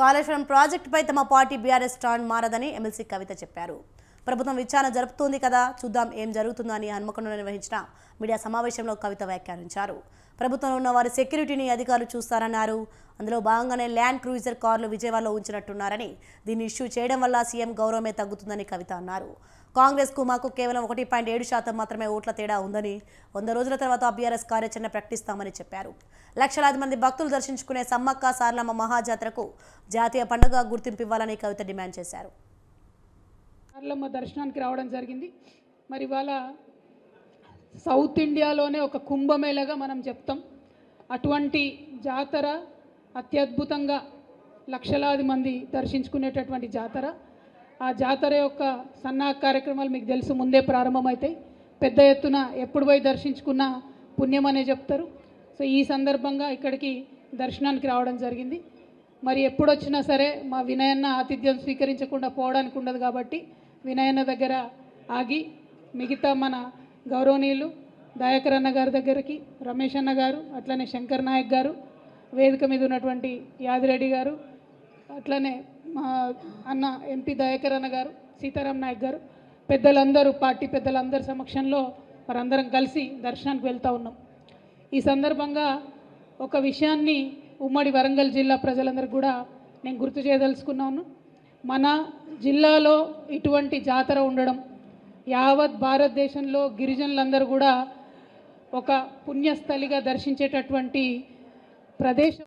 కాళేశ్వరం ప్రాజెక్టుపై తమ party BRS stand మారదని ఎమ్మెల్సీ కవిత చెప్పారు. ప్రభుత్వం విచారణ జరుపుతోంది కదా చూద్దాం ఏం జరుగుతుందని అని హన్మకొండలో నిర్వహించిన మీడియా సమావేశంలో కవిత వ్యాఖ్యానించారు. ప్రభుత్వంలో ఉన్న వారి సెక్యూరిటీని అధికారులు చూస్తారన్నారు. అందులో భాగంగానే ల్యాండ్ క్రూయిజర్ కార్లు విజయవాడలో ఉంచినట్టున్నారని దీన్ని ఇష్యూ చేయడం వల్ల సీఎం గౌరవమే తగ్గుతుందని కవిత అన్నారు. కాంగ్రెస్కు మాకు కేవలం ఒకటి పాయింట్ ఏడు శాతం మాత్రమే ఓట్ల తేడా ఉందని వంద రోజుల తర్వాత బీఆర్ఎస్ కార్యాచరణ ప్రకటిస్తామని చెప్పారు. లక్షలాది మంది భక్తులు దర్శించుకునే సమ్మక్క సారలమ్మ మహాజాతరకు జాతీయ పండుగ గుర్తింపు ఇవ్వాలని కవిత డిమాండ్ చేశారు. సార్లమ్మ దర్శనానికి రావడం జరిగింది. మరి ఇవాళ సౌత్ ఇండియాలోనే ఒక కుంభమేళగా మనం చెప్తాం. అటువంటి జాతర అత్యద్భుతంగా లక్షలాది మంది దర్శించుకునేటటువంటి జాతర. ఆ జాతర యొక్క సన్నా కార్యక్రమాలు మీకు తెలుసు ముందే ప్రారంభమవుతాయి పెద్ద ఎత్తున ఎప్పుడు పోయి దర్శించుకున్నా పుణ్యం అనే చెప్తారు. సో ఈ సందర్భంగా ఇక్కడికి దర్శనానికి రావడం జరిగింది. మరి ఎప్పుడొచ్చినా సరే మా వినయన్న ఆతిథ్యం స్వీకరించకుండా పోవడానికి ఉండదు కాబట్టి వినయన్న దగ్గర ఆగి మిగతా మన గౌరవనీయులు దయాకర్ అన్న గారి దగ్గరికి రమేష్ అన్న గారు అట్లనే శంకర్ నాయక్ గారు వేదిక మీద ఉన్నటువంటి యాదిరెడ్డి గారు అట్లనే మా అన్న ఎంపీ దయాకర్ అన్న గారు సీతారాం నాయక్ గారు పెద్దలందరూ పార్టీ పెద్దలందరి సమక్షంలో మరందరం కలిసి దర్శనానికి వెళ్తూ ఉన్నాం. ఈ సందర్భంగా ఒక విషయాన్ని ఉమ్మడి వరంగల్ జిల్లా ప్రజలందరికీ కూడా నేను గుర్తు చేయదలుచుకున్నాను. మన జిల్లాలో ఇటువంటి జాతర ఉండడం యావత్ భారతదేశంలో గిరిజనులందరూ కూడా ఒక పుణ్యస్థలిగా దర్శించేటటువంటి ప్రదేశం.